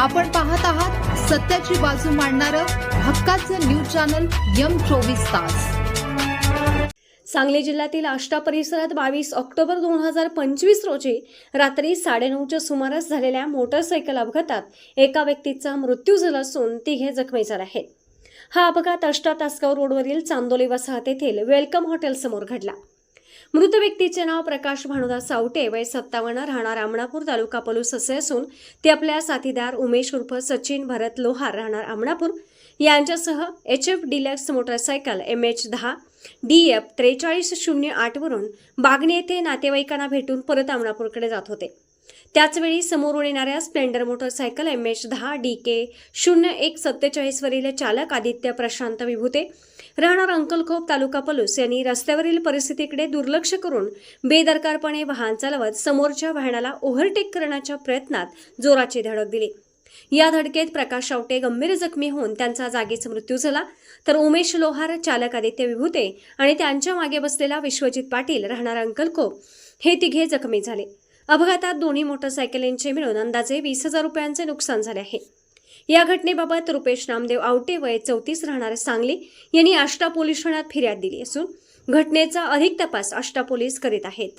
आपण पाहत आहात सत्याची बाजू मांडणारं हक्काचं न्यूज चॅनल यम चोवीस तास. सांगली जिल्ह्यातील आष्टा परिसरात बावीस ऑक्टोबर दोन हजार पंचवीस रोजी रात्री साडेनऊच्या सुमारास झालेल्या मोटरसायकल अपघातात एका व्यक्तीचा मृत्यू झाला असून तिघे जखमी झाले आहेत. हा अपघात आष्टा तासगाव रोडवरील चांदोली वसाहत येथील वेलकम हॉटेलसमोर घडला. मृत व्यक्तीचे नाव प्रकाश भानुदास सावटे वय सत्तावन्न राहणार आमणापूर तालुका पलूस असे असून ते आपल्या साथीदार उमेश उर्फ सचिन भरत लोहार राहणार आमणापूर. यांच्यासह H F deluxe motorcycle M H दहा डी एफ त्रेचाळीस शून्य आठवरून बागणे येथे नातेवाईकांना भेटून परत आमणापूरकडे जात होते. त्याचवेळी समोरून येणाऱ्या स्प्लेंडर मोटरसायकल एम एच दहा डी के शून्य एक सत्तेचाळीसवरील चालक आदित्य प्रशांत विभूते राहणार अंकलखोप तालुका पलूस यांनी रस्त्यावरील परिस्थितीकडे दुर्लक्ष करून बेदरकारपणे वाहन चालवत समोरच्या वाहनाला ओव्हरटेक करण्याच्या प्रयत्नात जोराची धडक दिली. या धडकेत प्रकाश शावटे गंभीर जखमी होऊन त्यांचा जागीच मृत्यू झाला. तर उमेश लोहार चालक आदित्य विभूते आणि त्यांच्या मागे बसलेला विश्वजित पाटील राहणार अंकलखोप हे तिघे जखमी झाले. अपघातात दोन्ही मोटरसायकलींचे मिळून अंदाजे वीस हजार रुपयांचे नुकसान झाले आहे. या घटनेबाबत रुपेश नामदेव आवटे वय चौतीस राहणारे सांगली यांनी आष्टा पोलीस ठाण्यात फिर्याद दिली असून घटनेचा अधिक तपास आष्टा पोलीस करीत आहेत.